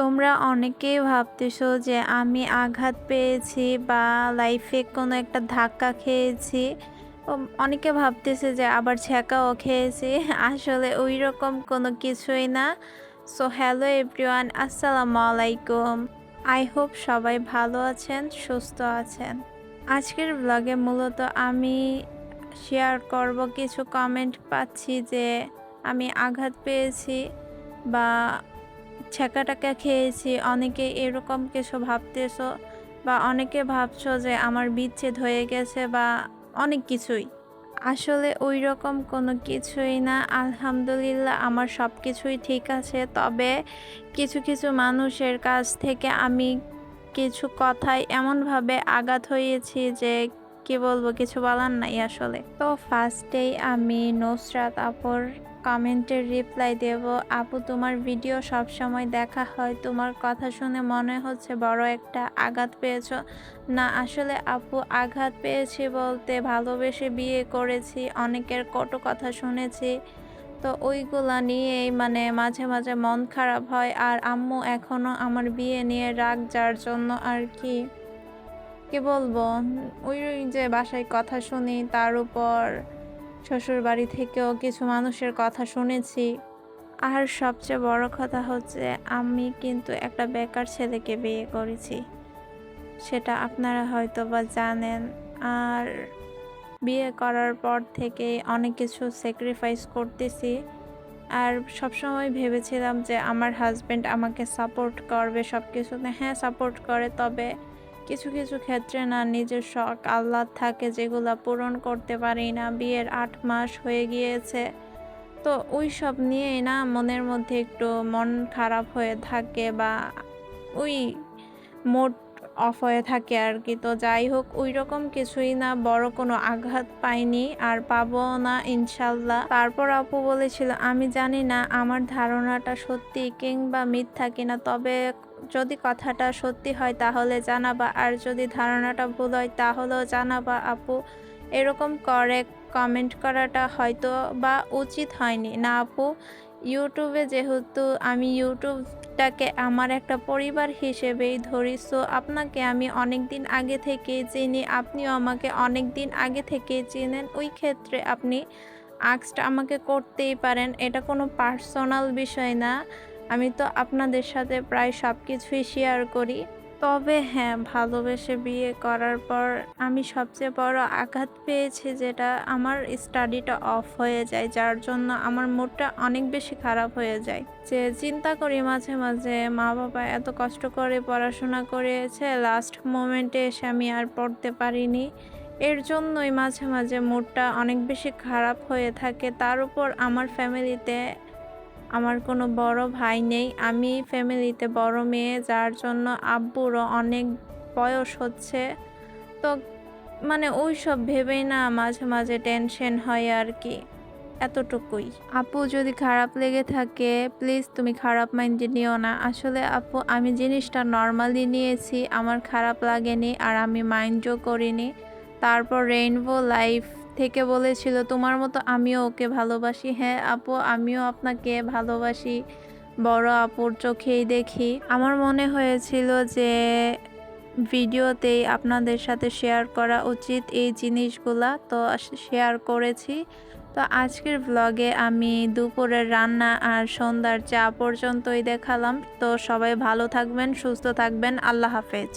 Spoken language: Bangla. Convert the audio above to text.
তোমরা অনেকেই ভাবতেছো যে আমি আঘাত পেয়েছি বা লাইফে কোনো একটা ধাক্কা খেয়েছি। অনেকে ভাবতেছে যে আবার ছ্যাঁকাও খেয়েছি। আসলে ওই রকম কোনো কিছুই না। সো হ্যালো এভরিওয়ান আসসালামু আলাইকুম। আই হোপ সবাই ভালো আছেন, সুস্থ আছেন। আজকের ব্লগে মূলত আমি শেয়ার করব কিছু কমেন্ট পাচ্ছি যে আমি আঘাত পেয়েছি বা ছ্যাঁকাটাকা খেয়েছি। অনেকে এরকম কিছু ভাবতেছো বা অনেকে ভাবছ যে আমার বিচ্ছেদ হয়ে গেছে বা অনেক কিছুই। আসলে ওই রকম কোনো কিছুই না। আলহামদুলিল্লাহ, আমার সব কিছুই ঠিক আছে। তবে কিছু কিছু মানুষের কাছ থেকে আমি কিছু কথায় এমনভাবে আঘাত হয়েছি যে কি বলব, কিছু বলার নাই আসলে। তো ফার্স্টেই আমি নুসরাত আপুর কমেন্টের রিপ্লাই দেব। আপু, তোমার ভিডিও সব সময় দেখা হয়। তোমার কথা শুনে মনে হচ্ছে বড় একটা আঘাত পেয়েছ। না, আসলে আপু, আঘাত পেয়েছি বলতে ভালোবেসে বিয়ে করেছি, অনেকের কটু কথা শুনেছি। তো ওইগুলা নিয়েই মানে মাঝে মাঝে মন খারাপ হয়। আর আম্মু এখনও আমার বিয়ে নিয়ে রাগ যার জন্য আর কি। কি বলব? ওই যে বাসায় কথা শুনি, তার উপর শ্বশুর বাড়ি থেকেও কিছু মানুষের কথা শুনেছি। আর সবচেয়ে বড় কথা হচ্ছে, আমি কিন্তু একটা বেকার ছেলেকে বিয়ে করেছি। সেটা আপনারা হয়তো বা জানেন। আর বিয়ে করার পর থেকে অনেক কিছু স্যাক্রিফাইস করতেছি। আর সবসময় ভেবেছিলাম যে, আমার হাজব্যান্ড আমাকে সাপোর্ট করবে সব কিছুতে হ্যাঁ সাপোর্ট করে, তবে কিছু কিছু ক্ষেত্রে না নিজের শখ, আহ্লাদ থাকে যেগুলো পূরণ করতে পারি না। বিয়ের আট মাস হয়ে গিয়েছে। তো ওই সব নিয়েই না মনের মধ্যে একটু মন খারাপ হয়ে থাকে বা ওই মোড অফ হয়ে থাকে আর কি তো যাই হোক ওই রকম কিছুই না বড় কোনো আঘাত পাইনি আর পাবো না ইনশাল্লাহ। তারপর আপু বলেছিল, আমি জানি না আমার ধারণাটা সত্যি কিংবা মিথ্যা কিনা, তবে যদি কথাটা সত্যি হয় তাহলে জানাবা, আর যদি ধারণাটা ভুল হয় তাহলেও জানাবা, আপু। এরকম করে কমেন্ট করাটা হয়তো বা উচিত হয়নি। না, আপু, ইউটিউবে যেহেতু আমি ইউটিউবটাকে আমার একটা পরিবার হিসেবেই ধরি সো আপনাকে আমি অনেক দিন আগে থেকে চিনি, আপনিও আমাকে অনেক দিন আগে থেকে চিনেন। ওই ক্ষেত্রে আপনি আক্সটা আমাকে করতেই পারেন। এটা কোনো পার্সোনাল বিষয় না। আমি তো আপনাদের সাথে প্রায় সব কিছুই শেয়ার করি। তবে হ্যাঁ ভালোবেসে বিয়ে করার পর আমি সবচেয়ে বড় আঘাত পেয়েছি যেটা আমার স্টাডিটা অফ হয়ে যায়, যার জন্য আমার মুডটা অনেক বেশি খারাপ হয়ে যায়। যে চিন্তা করি মাঝে মাঝে মা বাবা এত কষ্ট করে পড়াশোনা করেছে লাস্ট মোমেন্টে এসে আমি আর পড়তে পারিনি। এর জন্যই মাঝে মাঝে মুডটা অনেক বেশি খারাপ হয়ে থাকে। তার উপর আমার ফ্যামিলিতে আমার কোনো বড় ভাই নেই। আমি ফ্যামিলিতে বড় মেয়ে, যার জন্য আব্বুরও অনেক বয়স হচ্ছে। তো মানে ওই সব ভেবেই না মাঝে মাঝে টেনশন হয় আর কি, এতটুকুই। আপু যদি খারাপ লেগে থাকে, প্লিজ তুমি খারাপ মাইন্ডে নিও না। আসলে আপু, আমি জিনিসটা নর্মালি নিয়েছি, আমার খারাপ লাগেনি আর আমি মাইন্ডও করিনি। তারপর রেইনবো লাইফ থেকে বলেছিল, তোমার মতো আমিও ওকে ভালোবাসি। হ্যাঁ আপু, আমিও আপনাকে ভালোবাসি। বড় আপুর চোখেই দেখি। আমার মনে হয়েছিল যে ভিডিওতেই আপনাদের সাথে শেয়ার করা উচিত এই জিনিসগুলা। তো শেয়ার করেছি। তো আজকের ব্লগে আমি দুপুরের রান্না আর সন্ধ্যার চা পর্যন্তই দেখালাম। তো সবাই ভালো থাকবেন, সুস্থ থাকবেন। আল্লাহ হাফেজ।